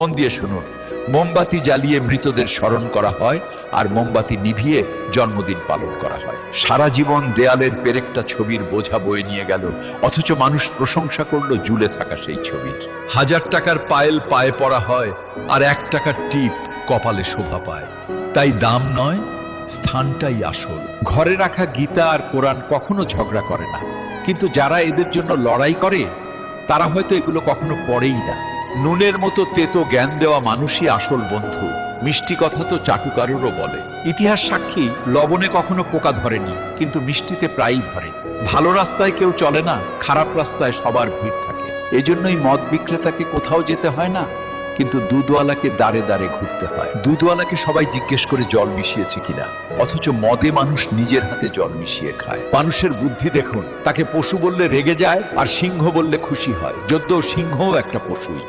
মন দিয়ে শুনুন। মোমবাতি জ্বালিয়ে মৃতদের স্মরণ করা হয় আর মোমবাতি নিভিয়ে জন্মদিন পালন করা হয়। সারা জীবন দেয়ালের পেরেকটা ছবির বোঝা বয়ে নিয়ে গেল, অথচ মানুষ প্রশংসা করল ঝুলে থাকা সেই ছবির। হাজার টাকার পায়েল পায়ে পড়া হয় আর এক টাকার টিপ কপালে শোভা পায়। তাই দাম নয়, স্থানটাই আসল। ঘরে রাখা গীতা আর কোরআন কখনো ঝগড়া করে না। কিন্তু যারা এদের জন্য লড়াই করে, তারা হয়তো এগুলো কখনো পড়েই না। নুনের মতো তেতো জ্ঞান দেওয়া মানুষই আসল বন্ধু। মিষ্টি কথা তো চাটুকারুরও বলে। ইতিহাস সাক্ষী, লবণে কখনো পোকা ধরেনি, কিন্তু মিষ্টিতে প্রায়ই ধরে। ভালো রাস্তায় কেউ চলে না, খারাপ রাস্তায় সবার ভিড় থাকে। এজন্যই মদ বিক্রেতাকে কোথাও যেতে হয় না, কিন্তু দুধওয়ালাকে দাঁড়ে দাঁড়ে ঘুরতে হয়। দুধওয়ালাকে সবাই জিজ্ঞেস করে জল মিশিয়েছে কিনা, অথচ মদে মানুষ নিজের হাতে জল মিশিয়ে খায়। মানুষের বুদ্ধি দেখুন, তাকে পশু বললে রেগে যায়, আর সিংহ বললে খুশি হয়। যদ্য সিংহও একটা পশুই।